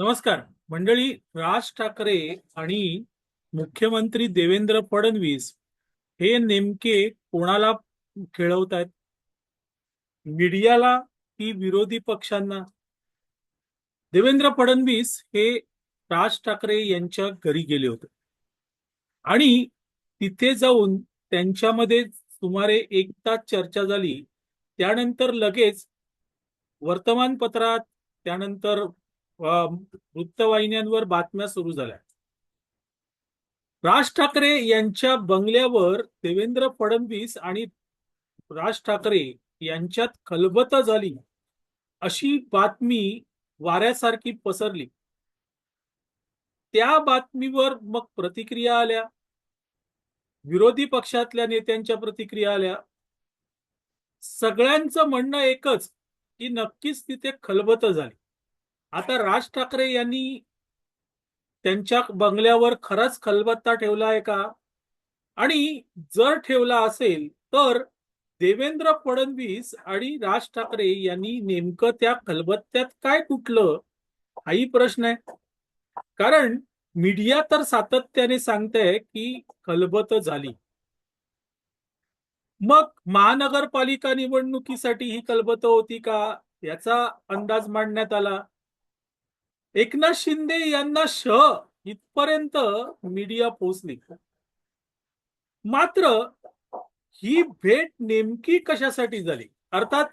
नमस्कार. मंडळी राज ठाकरे आणि मुख्यमंत्री देवेंद्र फडणवीस हे नेमके कोणाला खेळवत आहेत मीडियाला की विरोधी पक्षांना? देवेंद्र फडणवीस हे राज ठाकरे यांच्या घरी गेले होते. आणि तिथे जाऊन त्यांच्यामध्ये सुमारे एक तास चर्चा झाली. त्यानंतर लगेच वर्तमानपत्रात त्यानंतर वृत्तवाहिन्यांवर बातम्या सुरू झाल्या. राज ठाकरे यांच्या बंगल्यावर देवेंद्र फडणवीस आणि राज ठाकरे यांच्यात खलबत झाली अशी बातमी वाऱ्यासारखी पसरली. त्या बातमीवर मग प्रतिक्रिया आल्या. विरोधी पक्षातल्या नेत्यांच्या प्रतिक्रिया आल्या. सगळ्यांचं म्हणणं एकच की नक्कीच तिथे खलबत झाली. आता राज ठाकरे यांनी त्यांच्या बंगल्यावर खरंच खलबत्ता ठेवला आहे का? आणि जर ठेवला असेल तर देवेंद्र फडणवीस आणि राज ठाकरे यांनी नेमकं त्या खलबत्त्यात काय कुठलं? हाही प्रश्न आहे. कारण मीडिया तर सातत्याने सांगते की खलबत झाली. मग महानगरपालिका निवडणुकीसाठी ही कलबत होती का? याचा अंदाज मांडण्यात आला. एकनाथ शिंदे यांना श इथपर्यंत मीडिया पोहोचली. मात्र ही भेट नेमकी कशासाठी झाली? अर्थात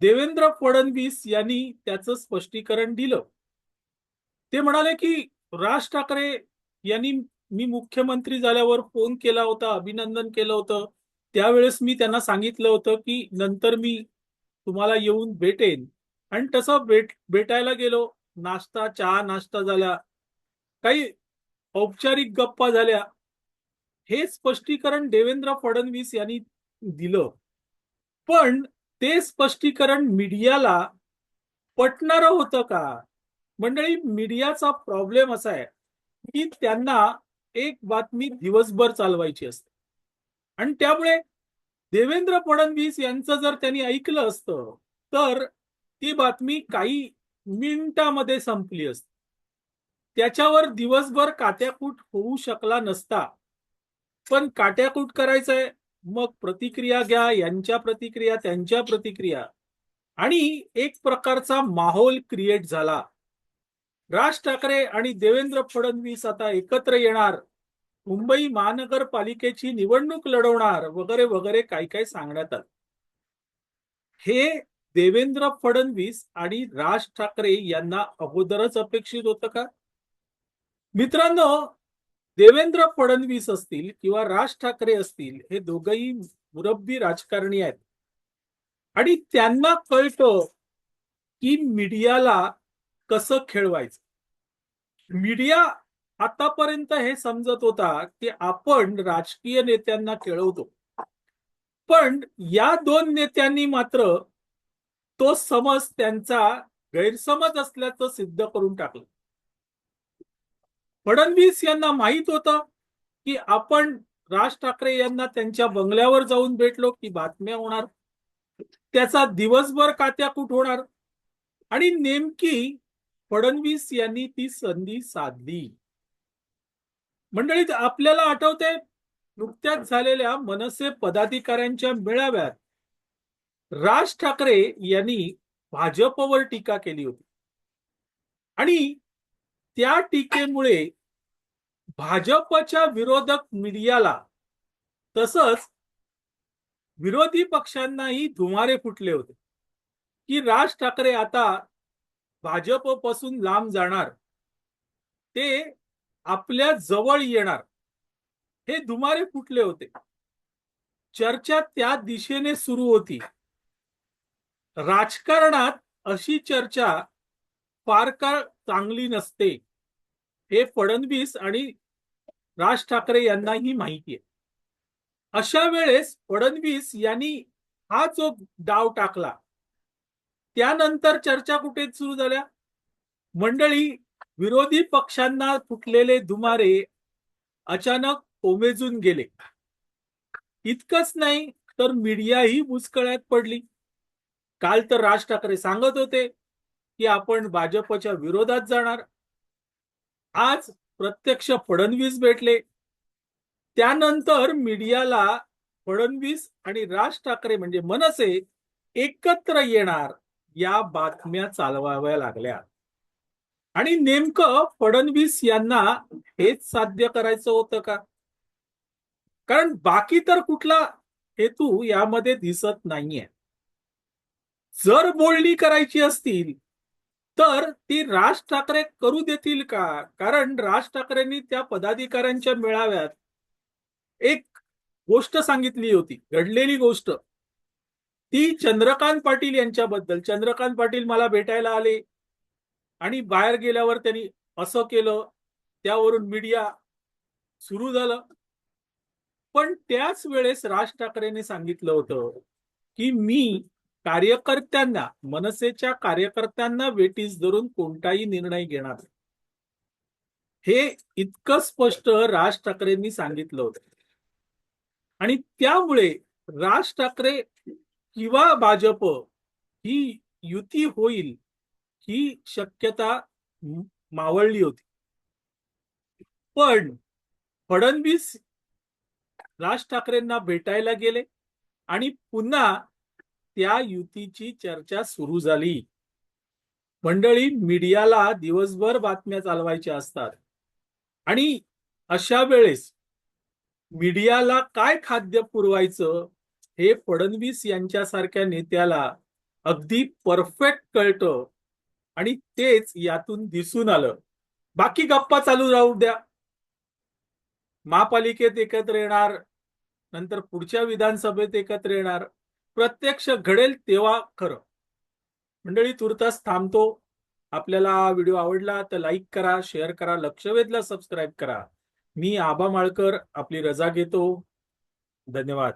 देवेंद्र फडणवीस यांनी त्याचं स्पष्टीकरण दिलं. ते म्हणाले की राज ठाकरे यांनी मी मुख्यमंत्री झाल्यावर फोन केला होता अभिनंदन केलं होतं. त्यावेळेस मी त्यांना सांगितलं होतं की नंतर मी तुम्हाला येऊन भेटेन. आणि तसं भेट भेटायला गेलो. नाश्ता चहा नाश्ता झाला. काही औपचारिक गप्पा झाल्या. हे स्पष्टीकरण देवेंद्र फडणवीस यांनी दिलं. पण ते स्पष्टीकरण मीडियाला पटणार होतं का? मंडळी मीडियाचा प्रॉब्लेम असा आहे की त्यांना एक बातमी दिवसभर चालवायची असते. आणि त्यामुळे देवेंद्र फडणवीस यांचं जर त्यांनी ऐकलं असतं तर ती बातमी काही मिनिटामध्ये संपली असती. त्याच्यावर दिवसभर काट्याकूट होऊ शकला नसता. पण काट्याकूट करायचंय मग प्रतिक्रिया घ्या यांच्या प्रतिक्रिया त्यांच्या प्रतिक्रिया. आणि एक प्रकारचा माहोल क्रिएट झाला. राज ठाकरे आणि देवेंद्र फडणवीस आता एकत्र येणार. मुंबई महानगरपालिकेची निवडणूक लढवणार वगैरे वगैरे काय काय सांगण्यात आलं. हे देवेंद्र फडणवीस आणि राज ठाकरे यांना अगोदरच अपेक्षित होतं का? मित्रांनो देवेंद्र फडणवीस असतील किंवा राज ठाकरे असतील हे दोघही मुरब्बी राजकारणी आहेत. आणि त्यांना कळतं की मीडियाला कसं खेळवायचं. मीडिया आतापर्यंत हे समजत होता की आपण राजकीय नेत्यांना खेळवतो. पण या दोन नेत्यांनी मात्र तो समज त्यांचा गैरसमज असल्याचं सिद्ध करून टाकलं. फडणवीस यांना माहीत होतं की आपण राज ठाकरे यांना त्यांच्या बंगल्यावर जाऊन भेटलो की बातम्या होणार त्याचा दिवसभर कात्याकूट होणार आणि नेमकी फडणवीस यांनी ती संधी साधली. मंडळीत आपल्याला आठवते नुकत्याच झालेल्या मनसे पदाधिकाऱ्यांच्या मेळाव्यात राज ठाकरे यांनी भाजपवर टीका केली होती. आणि त्या टीकेमुळे भाजपच्या विरोधक मीडियाला तसंच विरोधी पक्षांनाही धुमारे फुटले होते. की राज ठाकरे आता भाजपपासून लांब जाणार ते आपल्या जवळ येणार हे धुमारे फुटले होते. चर्चा त्या दिशेने सुरू होती. राजकारणात अशी चर्चा फार काळ चांगली नसते हे फडणवीस आणि राज ठाकरे यांनाही माहिती आहे. अशा वेळेस फडणवीस यांनी हा जो डाव टाकला त्यानंतर चर्चा कुठे सुरू झाल्या? मंडळी विरोधी पक्षांना फुटलेले धुमारे अचानक ओमेजून गेले. इतकंच नाही तर मीडियाही बुचकळ्यात पडली. काल तर राज ठाकरे सांगत होते की आपण भाजपच्या विरोधात जाणार. आज प्रत्यक्ष फडणवीस भेटले. त्यानंतर मीडियाला फडणवीस आणि राज ठाकरे म्हणजे मनसे एकत्र येणार या बातम्या चालवाव्या लागल्या. आणि नेमकं फडणवीस यांना हेच साध्य करायचं होतं का? कारण बाकी तर कुठला हेतू यामध्ये दिसत नाहीये. जर बोलणी करायची असतील तर ती राज ठाकरे करू देतील का? कारण राज ठाकरेंनी त्या पदाधिकाऱ्यांच्या मेळाव्यात एक गोष्ट सांगितली होती घडलेली गोष्ट. ती चंद्रकांत पाटील यांच्याबद्दल. चंद्रकांत पाटील मला भेटायला आले आणि बाहेर गेल्यावर त्यांनी असं केलं त्यावरून मीडिया सुरू झालं. पण त्याच वेळेस राज ठाकरेंनी सांगितलं होतं की मी कार्यकर्त्यांना मनसेच्या कार्यकर्त्यांना वेटीस धरून कोणताही निर्णय घेणार हे इतकं स्पष्ट राज ठाकरेंनी सांगितलं होतं. आणि त्यामुळे राज ठाकरे किंवा भाजप ही युती होईल ही शक्यता मावळली होती. पण फडणवीस राज ठाकरेंना भेटायला गेले आणि पुन्हा त्या युतीची चर्चा सुरू झाली. मंडळी मीडियाला दिवसभर बातम्या चालवायच्या असतात. आणि अशा वेळेस मीडियाला काय खाद्य पुरवायचं हे फडणवीस यांच्यासारख्या नेत्याला अगदी परफेक्ट कळतं आणि तेच यातून दिसून आलं. बाकी गप्पा चालू राहू द्या. महापालिकेत एकत्र येणार नंतर पुढच्या विधानसभेत एकत्र येणार. प्रत्यक्ष घडेल तेव्हा खरं. मंडळी तुर्तास थांबतो. आपल्याला व्हिडिओ आवडला तर लाईक करा शेअर करा लक्ष वेधला सबस्क्राईब करा. मी आबा माळकर आपली रजा घेतो. धन्यवाद.